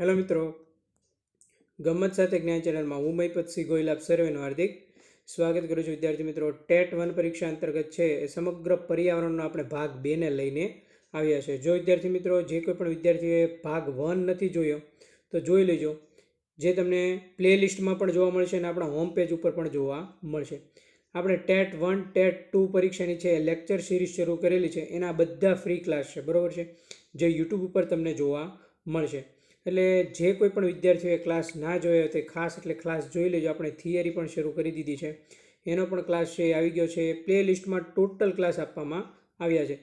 Hello મિત્રો. ગમત સાથે જ્ઞાન ચેનલમાં હું મહિપતસિંહ ગોયલ આપ સર્વેનું હાર્દિક સ્વાગત કરું છું. વિદ્યાર્થી મિત્રો, ટેટ વન પરીક્ષા અંતર્ગત છે એ સમગ્ર પર્યાવરણનો આપણે ભાગ બેને લઈને આવ્યા છે. જો વિદ્યાર્થી મિત્રો, જે કોઈ પણ વિદ્યાર્થીઓએ ભાગ વન નથી જોયો, તો જોઈ લેજો. જે તમને પ્લે લિસ્ટમાં પણ જોવા મળશે અને આપણા હોમ પેજ ઉપર પણ જોવા મળશે. આપણે ટેટ વન, ટેટ ટુ પરીક્ષાની છે લેક્ચર સિરીઝ શરૂ કરેલી છે. એના બધા ફ્રી ક્લાસ છે. બરાબર છે? જે યુટ્યુબ ઉપર તમને જોવા મળશે. એટલે જે કોઈ પણ વિદ્યાર્થીઓએ ક્લાસ ના જોયો તે ખાસ એટલે ક્લાસ જોઈ લેજો. આપણે થિયરી પણ શરૂ કરી દીધી છે. એનો પણ ક્લાસ છે એ આવી ગયો છે. પ્લે લિસ્ટમાં ટોટલ ક્લાસ આપવામાં આવ્યા છે.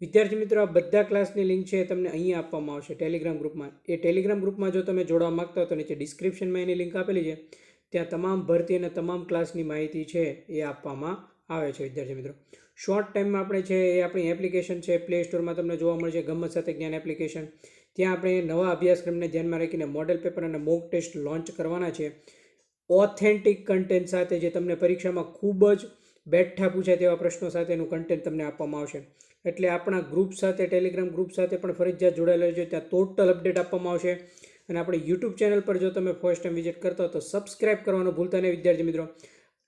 વિદ્યાર્થી મિત્રો, આ બધા ક્લાસની લિંક છે તમને અહીંયા આપવામાં આવશે ટેલિગ્રામ ગ્રુપમાં એ ટેલિગ્રામ ગ્રુપમાં જો તમે જોડવા માગતા હો તો નીચે ડિસ્ક્રિપ્શનમાં એની લિંક આપેલી છે. ત્યાં તમામ ભરતી અને તમામ ક્લાસની માહિતી છે એ આપવામાં આવે છે વિદ્યાર્થી મિત્રો. શોર્ટ ટાઈમમાં આપણે છે એ આપણી એપ્લિકેશન છે. પ્લે સ્ટોરમાં તમને જોવા મળશે ગમત સાથે જ્ઞાન એપ્લિકેશન ત્યાં આપણે નવા અભ્યાસક્રમને ધ્યાનમાં રાખીને મોડેલ પેપર અને મોક ટેસ્ટ લોન્ચ કરવાના છે. ઓથેન્ટિક કન્ટેન્ટ સાથે જે તમને પરીક્ષામાં ખૂબ જ બેઠા પૂછાય તેવા પ્રશ્નો સાથેનું કન્ટેન્ટ તમને આપવામાં આવશે. એટલે આપણા ગ્રુપ સાથે ટેલિગ્રામ ગ્રુપ સાથે પણ ફરજિયાત જોડાયેલા છે ત્યાં ટોટલ અપડેટ આપવામાં આવશે. અને આપણે યુટ્યુબ ચેનલ પર જો તમે ફર્સ્ટ ટાઈમ વિઝિટ કરતા હો તો સબસ્ક્રાઇબ કરવાનું ભૂલતા નહીં વિદ્યાર્થી મિત્રો.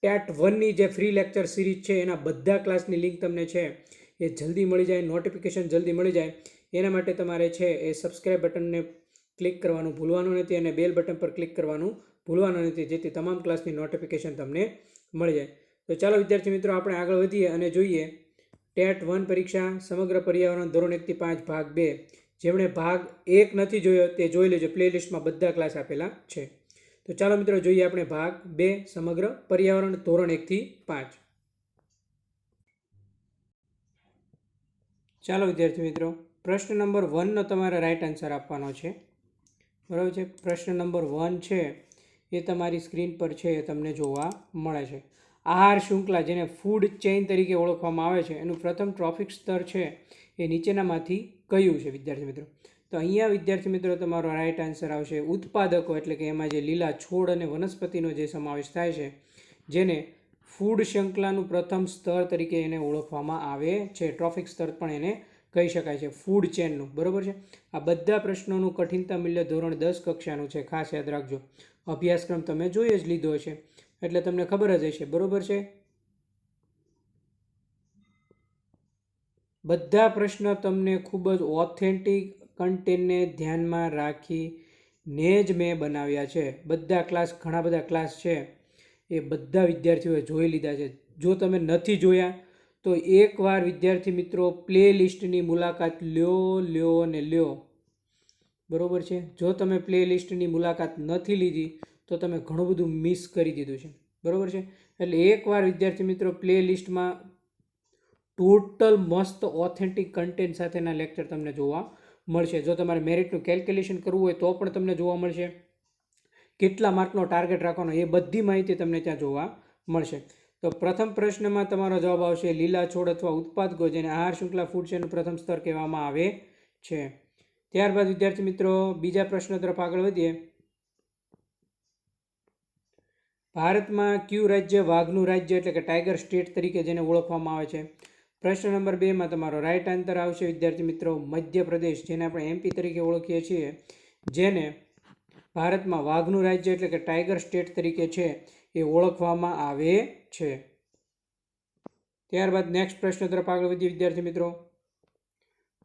ટેટ વનની જે ફ્રી લેક્ચર સિરીઝ છે, એના બધા ક્લાસની લિંક તમને છે. એ જલ્દી મળી જાય નોટિફિકેશન જલ્દી મળી જાય. એના માટે તમારે છે એ સબસ્ક્રાઈબ બટનને ક્લિક કરવાનું ભૂલવાનું નથી અને બેલ બટન પર ક્લિક કરવાનું ભૂલવાનું નથી, જેથી તમામ ક્લાસની નોટિફિકેશન તમને મળી જાય. તો ચાલો વિદ્યાર્થી મિત્રો, આપણે આગળ વધીએ અને જોઈએ ટેટ વન પરીક્ષા સમગ્ર પર્યાવરણ ધોરણ એકથી પાંચ ભાગ બે. જેમણે ભાગ એક નથી જોયો તે જોઈ લેજો પ્લેલિસ્ટમાં બધા ક્લાસ આપેલા છે. તો ચાલો મિત્રો, જોઈએ આપણે ભાગ બે, સમગ્ર પર્યાવરણ ધોરણ એકથી પાંચ. ચાલો વિદ્યાર્થી મિત્રો પ્રશ્ન નંબર વનનો તમારે રાઈટ આન્સર આપવાનો છે. બરાબર છે? પ્રશ્ન નંબર વન છે, એ તમારી સ્ક્રીન પર છે, એ તમને જોવા મળે છે. આહાર શૃંખલા જેને ફૂડ ચેઇન તરીકે ઓળખવામાં આવે છે, એનું પ્રથમ ટ્રોફિક સ્તર છે, એ નીચેનામાંથી કયું છે, વિદ્યાર્થી મિત્રો? તો અહીંયા વિદ્યાર્થી મિત્રો તમારો રાઈટ આન્સર આવશે. ઉત્પાદકો, એટલે કે એમાં જે લીલા છોડ અને વનસ્પતિનો જે સમાવેશ થાય છે, જેને ફૂડ શૃંખલાનું પ્રથમ સ્તર તરીકે એને ઓળખવામાં આવે છે. ટ્રોફિક સ્તર પણ એને કહી શકાય છે ફૂડ ચેનનું બરાબર છે? આ બધા પ્રશ્નોનું કઠિનતા મૂલ્ય ધોરણ દસ કક્ષાનું છે, ખાસ યાદ રાખજો. અભ્યાસક્રમ તમે જોઈ જ લીધો છે એટલે તમને ખબર જ હશે, બરાબર છે? બધા પ્રશ્નો તમને ખૂબ જ ઓથેન્ટિક કન્ટેન્ટને ધ્યાનમાં રાખીને જ મેં બનાવ્યા છે. બધા ક્લાસ ઘણા બધા ક્લાસ છે, એ બધા વિદ્યાર્થીઓએ જોઈ લીધા છે. જો તમે નથી જોયા તો એકવાર વિદ્યાર્થી મિત્રો પ્લે લિસ્ટની મુલાકાત લ્યો લ્યો ને લ્યો. બરાબર છે? જો તમે પ્લે લિસ્ટની મુલાકાત નથી લીધી, તો તમે ઘણું બધું મિસ કરી દીધું છે. બરાબર છે? એટલે એકવાર વિદ્યાર્થી મિત્રો પ્લે લિસ્ટમાં ટોટલ મસ્ત ઓથેન્ટિક કન્ટેન્ટ સાથેના લેક્ચર તમને જોવા મળશે. જો તમારે મેરિટનું કેલ્ક્યુલેશન કરવું હોય, તો પણ તમને જોવા મળશે. કેટલા માર્કનો ટાર્ગેટ રાખવાનો, એ બધી માહિતી તમને ત્યાં જોવા મળશે. તો પ્રથમ પ્રશ્નમાં તમારો જવાબ આવશે લીલા છોડ અથવા ઉત્પાદકો જેને આહાર શૃંખલા ફૂડ ચેનનું પ્રથમ સ્તર કહેવામાં આવે છે. ત્યારબાદ, વિદ્યાર્થી મિત્રો, બીજા પ્રશ્ન તરફ આગળ વધીએ. ભારતમાં ક્યુ રાજ્ય વાઘનું રાજ્ય એટલે કે ટાઈગર સ્ટેટ તરીકે જેને ઓળખવામાં આવે છે? પ્રશ્ન નંબર બેમાં તમારો રાઈટ આન્સર આવશે, વિદ્યાર્થી મિત્રો, મધ્યપ્રદેશ, જેને આપણે એમપી તરીકે ઓળખીએ છીએ. જેને ભારતમાં વાઘનું રાજ્ય એટલે કે ટાઈગર સ્ટેટ તરીકે છે. એ ઓળખવામાં આવે છે. ત્યારબાદ નેક્સ્ટ પ્રશ્ન તરફ આગળ વધીએ વિદ્યાર્થી મિત્રો.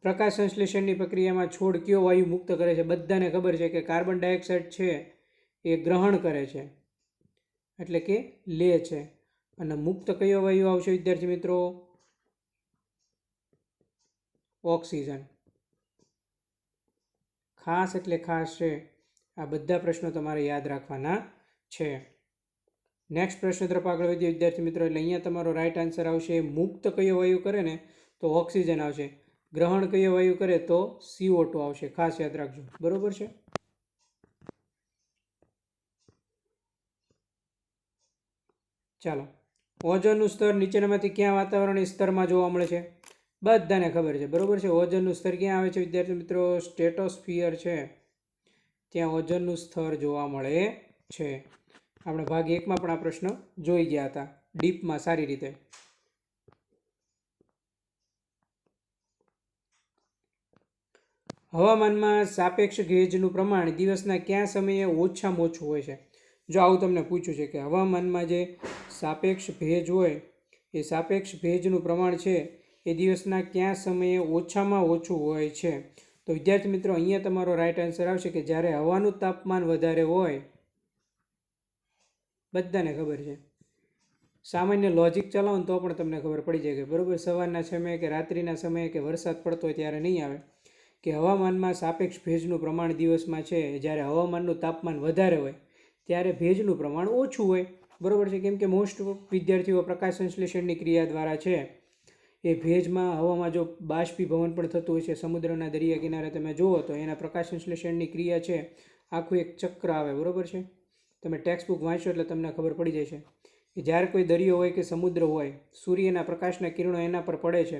પ્રકાશ સંશ્લેષણની પ્રક્રિયામાં છોડ કયો વાયુ મુક્ત કરે છે? બધાને ખબર છે કે કાર્બન ડાયોક્સાઇડ છે એ ગ્રહણ કરે છે. એટલે કે લે છે. અને મુક્ત કયો વાયુ આવશે વિદ્યાર્થી મિત્રો? ઓક્સિજન. ખાસ એટલે ખાસ છે. આ બધા પ્રશ્નો તમારે યાદ રાખવાના છે. નેક્સ્ટ પ્રશ્ન તરફ આગળ વધીએ. વિદ્યાર્થી મિત્રો, એટલે અહીંયા તમારો રાઇટ આન્સર આવશે, મુક્ત કયો વાયુ કરે ને, તો ઓક્સિજન આવશે. ગ્રહણ કયો વાયુ કરે, તો સીઓ ટુ આવશે. ખાસ યાદ રાખજો. બરોબર છે? ચાલો. ઓઝોનનું સ્તર નીચેનામાંથી ક્યાં વાતાવરણીય સ્તરમાં જોવા મળે છે? બધાને ખબર છે. બરોબર છે? ઓઝોનનું સ્તર ક્યાં આવે છે? વિદ્યાર્થી મિત્રો, સ્ટેટોસ્ફિયર છે. ત્યાં ઓઝોનનું સ્તર જોવા મળે છે. આપણે ભાગ એકમાં પણ આ પ્રશ્ન જોઈ ગયા હતા. ડીપમાં સારી રીતે. હવામાનમાં સાપેક્ષ ભેજનું પ્રમાણ દિવસના કયા સમયે ઓછામાં ઓછું હોય છે? જો આવું તમને પૂછ્યું છે કે હવામાનમાં જે સાપેક્ષ ભેજ હોય, એ સાપેક્ષ ભેજનું પ્રમાણ છે, એ દિવસના કયા સમયે ઓછામાં ઓછું હોય છે? તો વિદ્યાર્થી મિત્રો, અહીંયા તમારો રાઈટ આન્સર આવશે કે જ્યારે હવાનું તાપમાન વધારે હોય બધાને ખબર છે. સામાન્ય લોજિક ચલાવો તો પણ તમને ખબર પડી જાય કે બરાબર સવારના સમયે કે રાત્રિના સમયે કે વરસાદ પડતો હોય ત્યારે નહીં આવે. કે હવામાનમાં સાપેક્ષ ભેજનું પ્રમાણ દિવસમાં છે, જ્યારે હવામાનનું તાપમાન વધારે હોય, ત્યારે ભેજનું પ્રમાણ ઓછું હોય. બરાબર છે? કેમ કે મોસ્ટ વિદ્યાર્થીઓ પ્રકાશ સંશ્લેષણની ક્રિયા દ્વારા છે. એ ભેજમાં હવામાં જો બાષ્પીભવન પણ થતું હોય છે, સમુદ્રના દરિયા કિનારે તમે જુઓ તો એના પ્રકાશ સંશ્લેષણની ક્રિયા છે. આખું એક ચક્ર આવે. બરાબર છે? તમે ટેક્સ્ટ બુક વાંચો એટલે તમને ખબર પડી જશે કે જ્યારે કોઈ દરિયો હોય કે સમુદ્ર હોય, સૂર્યના પ્રકાશના કિરણો એના પર પડે છે.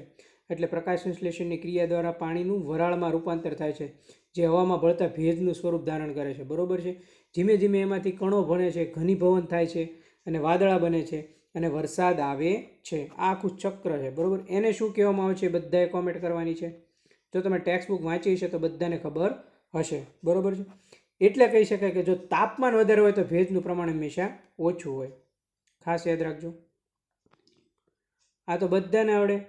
એટલે પ્રકાશ સંશ્લેષણની ક્રિયા દ્વારા પાણીનું વરાળમાં રૂપાંતર થાય છે, જે હવામાં ભળતા ભેજનું સ્વરૂપ ધારણ કરે છે. બરોબર છે? ધીમે ધીમે એમાંથી કણો ભણે છે, ઘનીભવન થાય છે અને વાદળા બને છે અને વરસાદ આવે છે. આ આખું ચક્ર છે. બરાબર? એને શું કહેવામાં આવે છે? બધાએ કોમેન્ટ કરવાની છે. જો તમે ટેક્સ્ટ બુક વાંચી છે તો બધાને ખબર હશે. બરોબર છે? એટલે કહી શકાય કે જો તાપમાન વધારે હોય તો ભેજનું પ્રમાણ હંમેશા ઓછું હોય. ખાસ યાદ રાખજો. આ તો બધાને આવડે.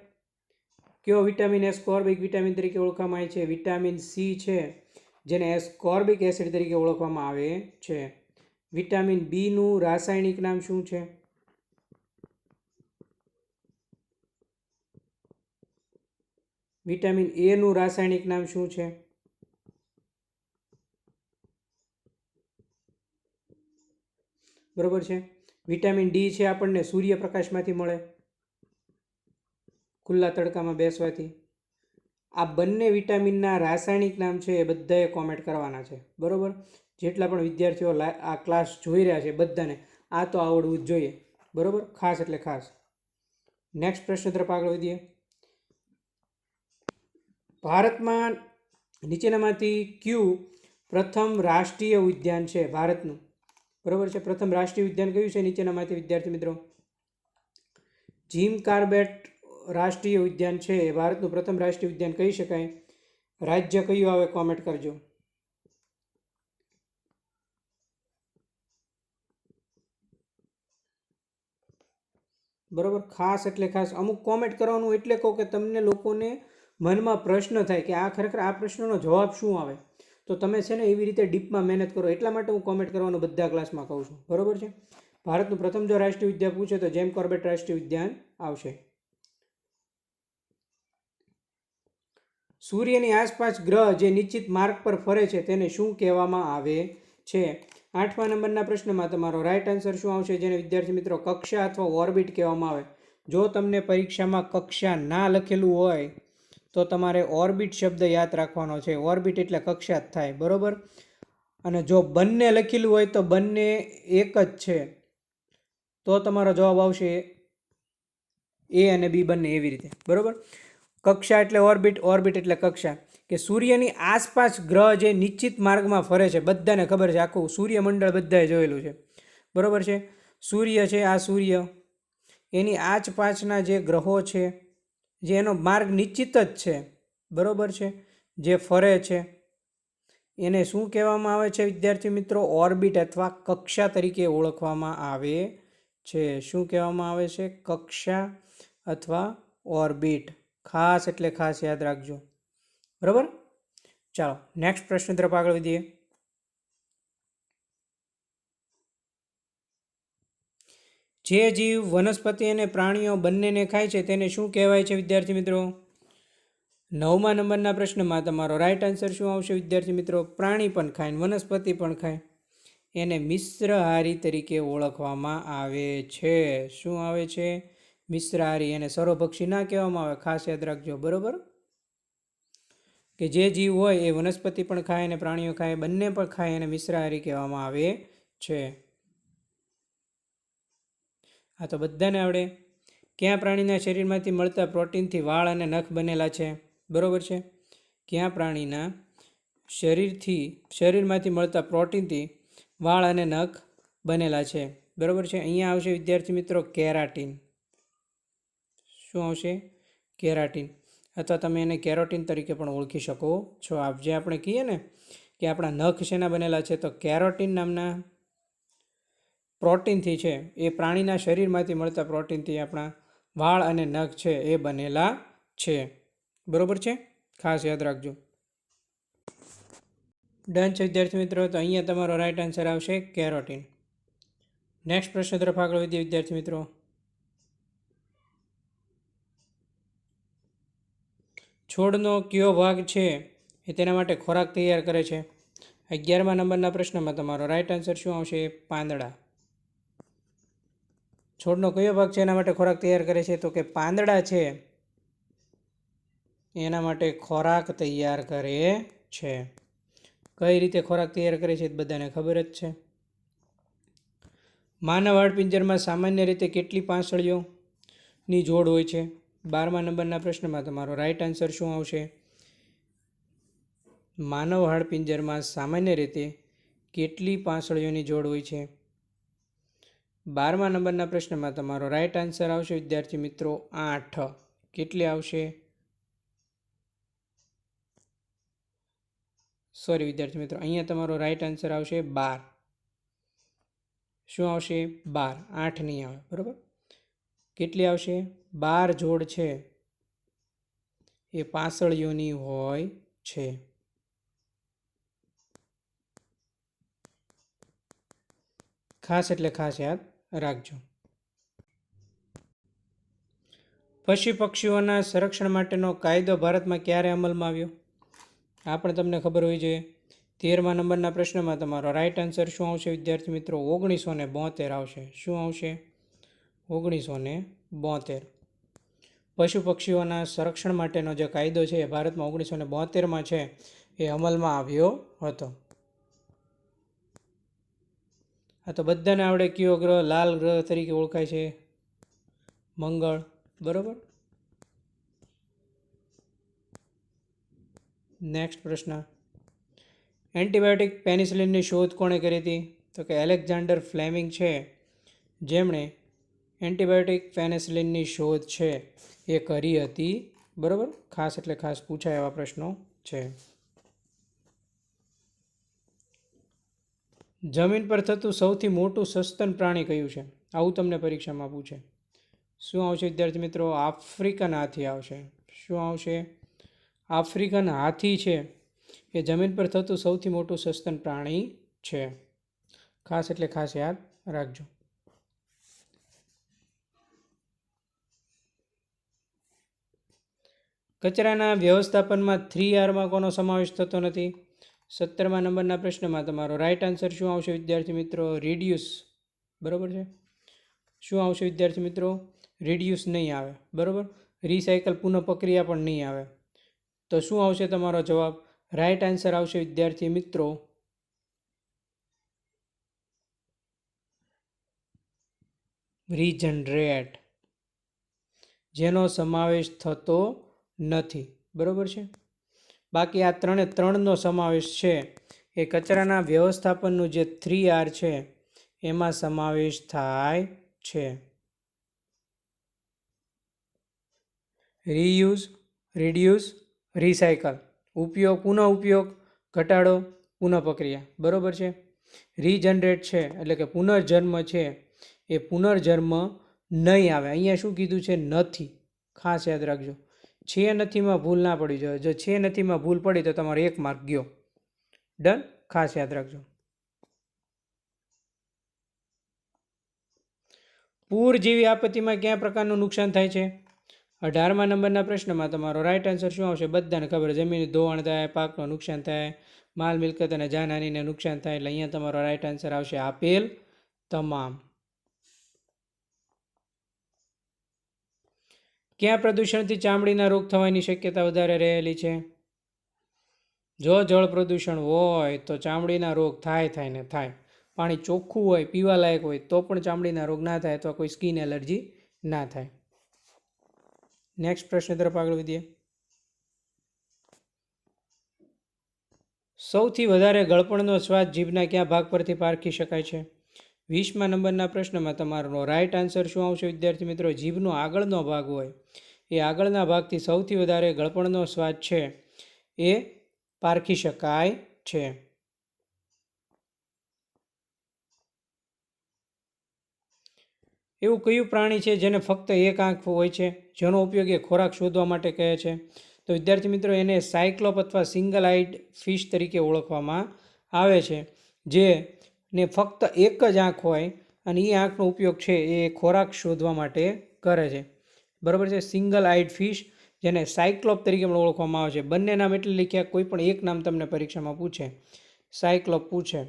કયો વિટામિન એસ્કોર્બિક વિટામિન તરીકે ઓળખવામાં આવે છે? વિટામિન સી છે, જેને એસ્કોર્બિક એસિડ તરીકે ઓળખવામાં આવે છે. વિટામિન બીનું રાસાયણિક નામ શું છે? વિટામિન એનું રાસાયણિક નામ શું છે? બરોબર છે? વિટામિન ડી છે આપણને સૂર્યપ્રકાશમાંથી મળે. ખુલ્લા તડકામાં બેસવાથી. આ બંને વિટામિનના રાસાયણિક નામ છે એ બધાએ કોમેન્ટ કરવાના છે. બરાબર? જેટલા પણ વિદ્યાર્થીઓ આ ક્લાસ જોઈ રહ્યા છે બધાને, આ તો આવડવું જ જોઈએ. બરાબર? ખાસ એટલે ખાસ. નેક્સ્ટ પ્રશ્ન તરફ આગળ વધીએ. ભારતમાં નીચેનામાંથી ક્યુ પ્રથમ રાષ્ટ્રીય ઉદ્યાન છે ભારતનું? બરોબર છે? પ્રથમ રાષ્ટ્રીય ઉદ્યાન કયું છે? નીચેનામાંથી વિદ્યાર્થી મિત્રો. જીમ કાર્બેટ રાષ્ટ્રીય ઉદ્યાન છે. એ ભારતનું પ્રથમ રાષ્ટ્રીય ઉદ્યાન કહી શકાય. રાજ્ય કયું? આવે કોમેન્ટ કરજો. બરોબર? ખાસ એટલે ખાસ. અમુક કોમેન્ટ કરવાનું એટલે કહું કે તમને લોકોને મનમાં પ્રશ્ન થાય કે આ ખરેખર આ પ્રશ્નનો જવાબ શું આવે? તો તમે છે ને એવી રીતે ડીપમાં મહેનત કરો. એટલા માટે હું કોમેન્ટ કરવાનું બધા ક્લાસમાં કહું છું. બરોબર છે? ભારતનું પ્રથમ જો રાષ્ટ્રીય ઉદ્યાન પૂછે તો જેમ કોર્બેટ રાષ્ટ્રીય ઉદ્યાન આવશે. સૂર્યની આસપાસ ગ્રહ જે નિશ્ચિત માર્ગ પર ફરે છે તેને શું કહેવામાં આવે છે? આઠમા નંબરના પ્રશ્નમાં તમારો રાઇટ આન્સર શું આવશે? જેને વિદ્યાર્થી મિત્રો કક્ષા અથવા ઓર્બિટ કહેવામાં આવે. જો તમને પરીક્ષામાં કક્ષા ના લખેલું હોય તો તમારે ઓર્બિટ શબ્દ યાદ રાખવાનો છે. ઓર્બિટ એટલે કક્ષા થાય, બરાબર? અને જો બંને લખેલું હોય તો બંને એક જ છે. તો તમારો જવાબ આવશે એ અને બી બંને એવી રીતે, બરાબર? કક્ષા એટલે ઓર્બિટ ઓર્બિટ એટલે કક્ષા. કે સૂર્યની આસપાસ ગ્રહ જે નિશ્ચિત માર્ગમાં ફરે છે, બધાને ખબર છે, આખું સૂર્યમંડળ બધાએ જોયેલું છે. બરાબર છે? સૂર્ય છે, આ સૂર્ય. એની આસપાસના જે ગ્રહો છે જે એનો માર્ગ નિશ્ચિત જ છે. બરાબર છે? જે ફરે છે. એને શું કહેવામાં આવે છે વિદ્યાર્થી મિત્રો? ઓર્બિટ અથવા કક્ષા તરીકે ઓળખવામાં આવે છે. શું કહેવામાં આવે છે? કક્ષા અથવા ઓર્બિટ. ખાસ એટલે ખાસ યાદ રાખજો. બરાબર? ચાલો નેક્સ્ટ પ્રશ્ન તરફ આગળ વધીએ. જે જીવ, વનસ્પતિ અને પ્રાણીઓ બંનેને ખાય છે તેને શું કહેવાય છે વિદ્યાર્થી મિત્રો? નવમા નંબરના પ્રશ્નમાં તમારો રાઈટ આન્સર શું આવશે વિદ્યાર્થી મિત્રો? પ્રાણી પણ ખાય વનસ્પતિ પણ ખાય. એને મિશ્રહારી તરીકે ઓળખવામાં આવે છે. શું આવે છે? મિશ્રહારી એને સર્વભક્ષી ના કહેવામાં આવે. ખાસ યાદ રાખજો, બરોબર? કે જે જીવ હોય એ વનસ્પતિ પણ ખાય અને પ્રાણીઓ ખાય, બંને પણ ખાય એને મિશ્રહારી કહેવામાં આવે છે. આ તો બધાને આવડે. ક્યાં પ્રાણીના શરીરમાંથી મળતા પ્રોટીનથી વાળ અને નખ બનેલા છે? બરાબર છે? ક્યાં પ્રાણીના શરીરથી, શરીરમાંથી મળતા પ્રોટીનથી વાળ અને નખ બનેલા છે? બરોબર છે? અહીંયા આવશે વિદ્યાર્થી મિત્રો, કેરાટીન. શું આવશે? કેરાટીન. અથવા તમે એને કેરોટીન તરીકે પણ ઓળખી શકો છો. આપ જે આપણે કહીએ ને કે આપણા નખ શેના બનેલા છે, તો કેરોટીન નામના પ્રોટીનથી છે. એ પ્રાણીના શરીરમાંથી મળતા પ્રોટીનથી આપણા વાળ અને નખ છે એ બનેલા છે. બરોબર છે? ખાસ યાદ રાખજો. ડન છે, વિદ્યાર્થી મિત્રો. તો અહીંયા તમારો રાઈટ આન્સર આવશે કેરોટીન. નેક્સ્ટ પ્રશ્ન તરફ આગળ વધીએ, વિદ્યાર્થી મિત્રો. છોડનો કયો ભાગ છે એ તેના માટે ખોરાક તૈયાર કરે છે? અગિયારમા નંબરના પ્રશ્નમાં તમારો રાઈટ આન્સર શું આવશે? પાંદડા. છોડનો કયો ભાગ છે એના માટે ખોરાક તૈયાર કરે છે? તો કે પાંદડા છે. એના માટે ખોરાક તૈયાર કરે છે. કઈ રીતે ખોરાક તૈયાર કરે છે એ બધાને ખબર જ છે. માનવ હાડપિંજરમાં સામાન્ય રીતે કેટલી પાંસળીઓની જોડ હોય છે? બારમા નંબરના પ્રશ્નમાં તમારો રાઈટ આન્સર શું આવશે? માનવ હાડપિંજરમાં સામાન્ય રીતે કેટલી પાંસળીઓની જોડ હોય છે? બારમા નંબરના પ્રશ્નમાં તમારો રાઈટ આન્સર આવશે, વિદ્યાર્થી મિત્રો, આઠ. કેટલી આવશે? સોરી વિદ્યાર્થી મિત્રો, અહીંયા તમારો રાઈટ આન્સર આવશે બાર. શું આવશે? બાર. આઠ નહીં આવે, બરાબર? કેટલી આવશે? બાર જોડ છે. એ પાસળીઓની હોય છે. ખાસ એટલે ખાસ યાદ. રાખજો. પશુ પક્ષીઓના સંરક્ષણ માટેનો કાયદો ભારતમાં ક્યારે અમલમાં આવ્યો? આ પણ તમને ખબર હોવી જોઈએ. તેરમા નંબરના પ્રશ્નમાં તમારો રાઈટ આન્સર શું આવશે, વિદ્યાર્થી મિત્રો? ઓગણીસો ને બોતેર આવશે. શું આવશે? ઓગણીસો ને બોતેર. પશુ પક્ષીઓના સંરક્ષણ માટેનો જે કાયદો છે એ ભારતમાં ઓગણીસો ને બોતેરમાં છે, એ અમલમાં આવ્યો હતો. આ તો બધાને આવડે કયો ગ્રહ? લાલ ગ્રહ તરીકે ઓળખાય છે. મંગળ, બરોબર? નેક્સ્ટ પ્રશ્ન. એન્ટીબાયોટિક પેનિસિલિનની શોધ કોણે કરી હતી? તો કે એલેક્ઝાન્ડર ફ્લેમિંગ છે. જેમણે એન્ટીબાયોટિક પેનિસિલિનની શોધ છે એ કરી હતી. બરાબર? ખાસ એટલે ખાસ પૂછાય એવા પ્રશ્નો છે. જમીન પર થતું સૌથી મોટું સસ્તન પ્રાણી કયું છે? આવું તમને પરીક્ષામાં પૂછે. શું આવશે વિદ્યાર્થી મિત્રો? આફ્રિકન હાથી આવશે. શું આવશે? આફ્રિકન હાથી છે એ જમીન પર થતું સૌથી મોટું સસ્તન પ્રાણી છે. ખાસ એટલે ખાસ યાદ રાખજો. કચરાના વ્યવસ્થાપનમાં થ્રી આરમાં કોનો સમાવેશ થતો નથી? સત્તરમા નંબરના પ્રશ્નમાં તમારો રાઇટ આન્સર શું આવશે વિદ્યાર્થી મિત્રો? રિડ્યુસ બરાબર છે? શું આવશે વિદ્યાર્થી મિત્રો? રિડ્યુસ નહીં આવે. બરાબર? રિસાયકલ પુનઃ પ્રક્રિયા પણ નહીં આવે. તો શું આવશે તમારો જવાબ? રાઈટ આન્સર આવશે વિદ્યાર્થી મિત્રો. રીજનરેટ જેનો સમાવેશ થતો નથી. બરાબર છે? બાકી આ ત્રણે ત્રણનો સમાવેશ છે. એ કચરાના વ્યવસ્થાપનનું જે થ્રી આર છે, એમાં સમાવેશ થાય છે. રીયુઝ રિડ્યુસ રિસાયકલ ઉપયોગ, પુનઃ ઉપયોગ, ઘટાડો, પુનઃ પ્રક્રિયા. બરાબર છે? રીજનરેટ છે, એટલે કે પુનર્જન્મ છે, એ પુનર્જન્મ નહીં આવે. અહીંયા શું કીધું છે? નથી. ખાસ યાદ રાખજો. છે નથીમાં ભૂલ ના પડી જોઈએ જો છે નથીમાં ભૂલ પડી તો તમારો એક માર્ક ગયો. ડન? ખાસ યાદ રાખજો. પૂર જેવી આપત્તિમાં કયા પ્રકારનું નુકસાન થાય છે? અઢારમા નંબરના પ્રશ્નમાં તમારો રાઈટ આન્સર શું આવશે? બધાને ખબર. જમીન ધોવાણ થાય, પાકનું નુકસાન થાય, માલ મિલકત અને જાનહાનીને નુકસાન થાય એટલે અહીંયા તમારો રાઈટ આન્સર આવશે આપેલ તમામ. ક્યાં પ્રદૂષણથી ચામડીના રોગ થવાની શક્યતા વધારે રહેલી છે? જો જળ પ્રદૂષણ હોય તો ચામડીના રોગ થાય થાય ને થાય. પાણી ચોખ્ખું હોય, પીવાલાયક હોય તો પણ ચામડીના રોગ ના થાય અથવા કોઈ સ્કિન એલર્જી ના થાય. નેક્સ્ટ પ્રશ્ન તરફ આગળ વધીએ. સૌથી વધારે ગળપણનો સ્વાદ જીભના કયા ભાગ પરથી પારખી શકાય છે? વીસમા નંબરના પ્રશ્નમાં તમારો રાઈટ આન્સર શું આવશે વિદ્યાર્થી મિત્રો? જીભનો આગળનો ભાગ હોય. એ આગળના ભાગથી સૌથી વધારે ગળપણનો સ્વાદ છે. એ પારખી શકાય છે. એવું કયું પ્રાણી છે જેને ફક્ત એક આંખ હોય છે? જેનો ઉપયોગ એ ખોરાક શોધવા માટે કહે છે. તો વિદ્યાર્થી મિત્રો, એને સાયક્લોપ અથવા સિંગલ આઈડ ફિશ તરીકે ઓળખવામાં આવે છે. જે ને ફક્ત એક જ આંખ હોય અને એ આંખનો ઉપયોગ છે એ ખોરાક શોધવા માટે કરે છે. બરાબર છે? સિંગલ આઈડ ફિશ જેને સાયક્લોપ તરીકે પણ ઓળખવામાં આવે છે. બંને નામ એટલે લખ્યા કોઈ પણ એક નામ તમને પરીક્ષામાં પૂછે. સાયક્લોપ પૂછે.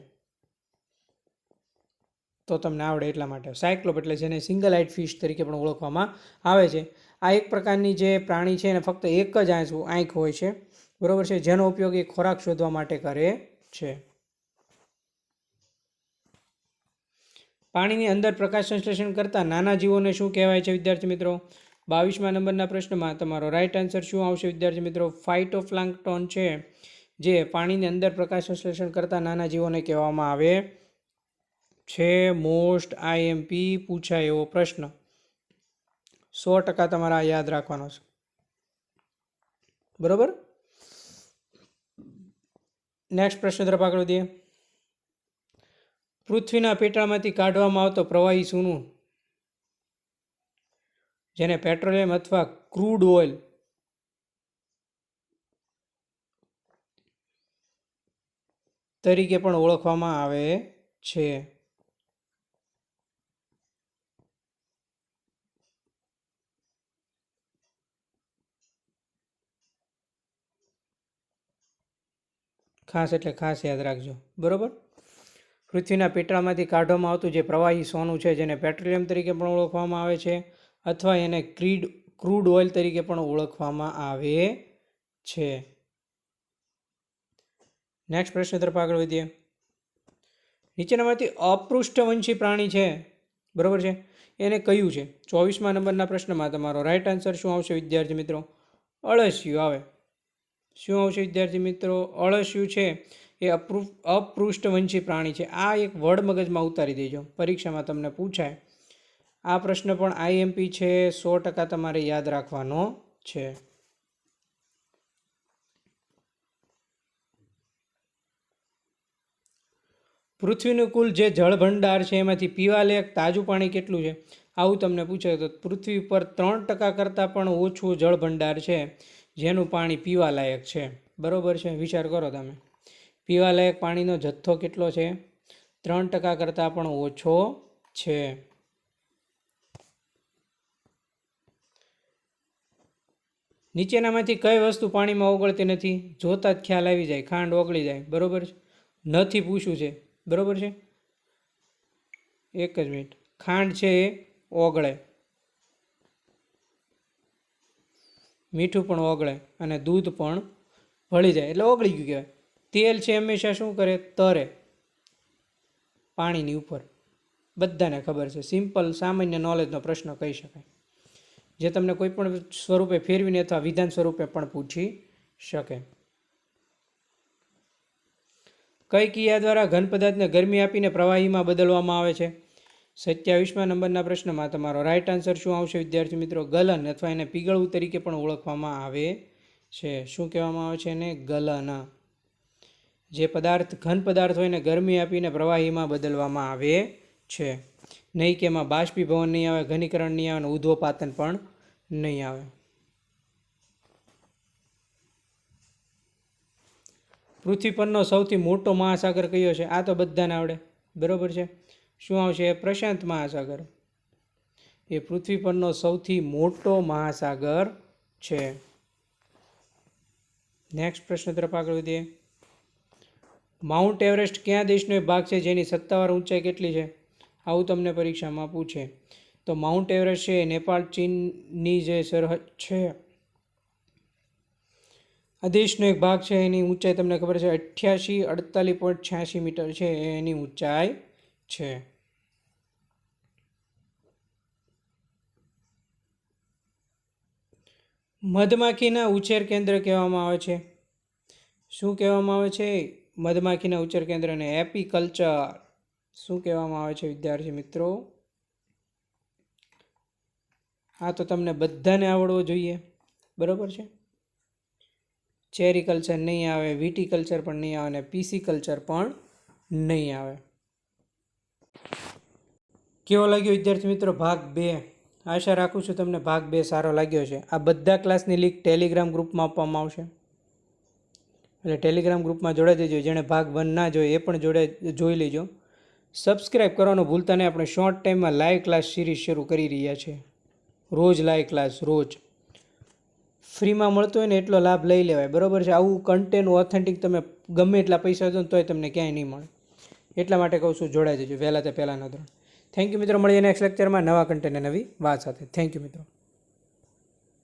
તો તમને આવડે એટલા માટે. સાયક્લોપ એટલે જેને સિંગલ આઈડ ફિશ તરીકે પણ ઓળખવામાં આવે છે. આ એક પ્રકારની જે પ્રાણી છે એને ફક્ત એક જ આંખ હોય છે. બરાબર છે? જેનો ઉપયોગ એ ખોરાક શોધવા માટે કરે છે. પાણીની અંદર પ્રકાશ સંશ્લેષણ કરતા નાના જીવોને શું કહેવાય છે વિદ્યાર્થી મિત્રો? બાવીસમા નંબરના પ્રશ્નમાં તમારો રાઈટ આન્સર શું આવશે વિદ્યાર્થી મિત્રો? ફાઇટોપ્લાન્કટોન છે, જે પાણીની અંદર પ્રકાશ સંશ્લેષણ કરતા નાના જીવોને કહેવામાં આવે છે. મોસ્ટ આઈએમપી પૂછાય એવો પ્રશ્ન. સો ટકા તમારા યાદ રાખવાનો છે. બરોબર? નેક્સ્ટ પ્રશ્ન તરફ આગળ વધીએ. પૃથ્વીના પેટાળમાંથી કાઢવામાં આવતો પ્રવાહી સૂનું, જેને પેટ્રોલિયમ અથવા ક્રૂડ ઓઇલ તરીકે પણ ઓળખવામાં આવે છે. ખાસ એટલે ખાસ યાદ રાખજો. બરોબર? પૃથ્વીના પેટાળમાંથી કાઢવામાં આવતું જે પ્રવાહી સોનું છે, જેને પેટ્રોલિયમ તરીકે પણ ઓળખવામાં આવે છે, અથવા એને ક્રીડ, ક્રૂડ ઓઇલ તરીકે પણ ઓળખવામાં આવે છે. નેક્સ્ટ પ્રશ્ન તરફ આગળ વધીએ. નીચેનામાંથી અપૃષ્ઠવંશી પ્રાણી છે. બરાબર છે? એને કયું છે? ચોવીસમા નંબરના પ્રશ્નમાં તમારો રાઈટ આન્સર શું આવશે વિદ્યાર્થી મિત્રો? અળસિયું. આવે. શું આવશે વિદ્યાર્થી મિત્રો? અળસિયું છે. એ અપૃ અપૃષ્ઠવંશી પ્રાણી છે. આ એક વડ મગજમાં ઉતારી દેજો. પરીક્ષામાં તમને પૂછાય, આ પ્રશ્ન પણ આઈએમપી છે, સો ટકા તમારે યાદ રાખવાનો છે. પૃથ્વીનું કુલ જે જળભંડાર છે, એમાંથી પીવાલાયક તાજું પાણી કેટલું છે? આવું તમને પૂછે તો પૃથ્વી પર ત્રણ ટકા કરતાં પણ ઓછું જળભંડાર છે, જેનું પાણી પીવાલાયક છે. બરાબર છે? વિચાર કરો તમે. પીવાલાયક પાણીનો જથ્થો કેટલો છે? ત્રણ ટકા કરતાં પણ ઓછો છે. નીચેનામાંથી કઈ વસ્તુ પાણીમાં ઓગળતી નથી? જોતા જ ખ્યાલ આવી જાય, ખાંડ ઓગળી જાય. બરોબર છે? નથી પૂછ્યું છે. બરોબર છે? એક જ મિનિટ. ખાંડ છે એ ઓગળે. મીઠું પણ ઓગળે અને દૂધ પણ ભળી જાય. એટલે ઓગળી ગયું કહેવાય. તેલ છે હંમેશા શું કરે? તરે. પાણીની ઉપર. બધાને ખબર છે. સિમ્પલ, સામાન્ય નોલેજનો પ્રશ્ન કહી શકાય. જે તમને કોઈ પણ સ્વરૂપે ફેરવીને અથવા વિધાન સ્વરૂપે પણ પૂછી શકે. કઈ ક્રિયા દ્વારા ઘન પદાર્થને ગરમી આપીને પ્રવાહીમાં બદલવામાં આવે છે? સત્યાવીસમાં નંબરના પ્રશ્નમાં તમારો રાઇટ આન્સર શું આવશે, વિદ્યાર્થી મિત્રો? ગલન અથવા એને પીગળવું તરીકે પણ ઓળખવામાં આવે છે. શું કહેવામાં આવે છે એને? ગલન. જે પદાર્થ, ઘન પદાર્થ હોય એને ગરમી આપીને પ્રવાહીમાં બદલવામાં આવે છે. નહીં કે એમાં બાષ્પીભવન નહીં આવે, ઘનીકરણ નહીં આવે અને ઉધ્વપાતન પણ નહીં આવે. પૃથ્વી પરનો સૌથી મોટો મહાસાગર કયો છે? આ તો બધાને આવડે. બરોબર છે? શું આવશે? પ્રશાંત મહાસાગર. એ પૃથ્વી પરનો સૌથી મોટો મહાસાગર છે. નેક્સ્ટ પ્રશ્ન તરફ આગળ વધીએ. માઉન્ટ એવરેસ્ટ કયા દેશનો એક ભાગ છે? જેની સત્તાવાર ઊંચાઈ કેટલી છે? આવું તમને પરીક્ષામાં પૂછે. તો માઉન્ટ એવરેસ્ટ છે, એ નેપાળ ચીનની જે સરહદ છે. આ દેશનો એક ભાગ છે, એની ઊંચાઈ તમને ખબર છે, અઠ્યાસી, અડતાલીસ પોઈન્ટ છ્યાસી મીટર છે એની ઊંચાઈ છે. મધમાખીના ઉછેર કેન્દ્ર કહેવામાં આવે છે. શું કહેવામાં આવે છે? મધમાખીના ઉચ્ચર કેન્દ્રને એપીકલ્ચર શું કહેવામાં આવે છે વિદ્યાર્થી મિત્રો? આ તો તમને બધાને આવડવો જોઈએ. બરાબર છે? ચેરી કલ્ચર નહીં આવે, વીટી કલ્ચર પણ નહીં આવે અને પીસી કલ્ચર પણ નહીં આવે. કેવો લાગ્યો વિદ્યાર્થી મિત્રો ભાગ બે? આશા રાખું છું તમને ભાગ બે સારો લાગ્યો છે આ બધા ક્લાસની લીક ટેલિગ્રામ ગ્રુપમાં આપવામાં આવશે. એટલે ટેલિગ્રામ ગ્રુપમાં જોડાઈ દેજો જેણે ભાગ વન ના જોઈ એ પણ જોડે જોઈ લેજો. સબસ્ક્રાઈબ કરવાનું ભૂલતા નહીં, આપણે શોર્ટ ટાઈમમાં લાઈવ ક્લાસ સિરીઝ શરૂ કરી રહ્યા છે. રોજ લાઈવ ક્લાસ રોજ. ફ્રીમાં મળતો હોય ને એટલો લાભ લઈ લેવાય, બરાબર છે? આવું કન્ટેન્ટ ઓથેન્ટિક તમે ગમે એટલા પૈસા દો ને તોય તમને ક્યાંય નહીં મળે. એટલા માટે કહું છું, જોડાઈ દેજો વહેલા તે પહેલાં ધોરણ થેન્ક યુ મિત્રો, મળીએ નેક્સ્ટ લેક્ચરમાં નવા કન્ટેન્ટ નવી વાત સાથે. થેન્ક યુ મિત્રો.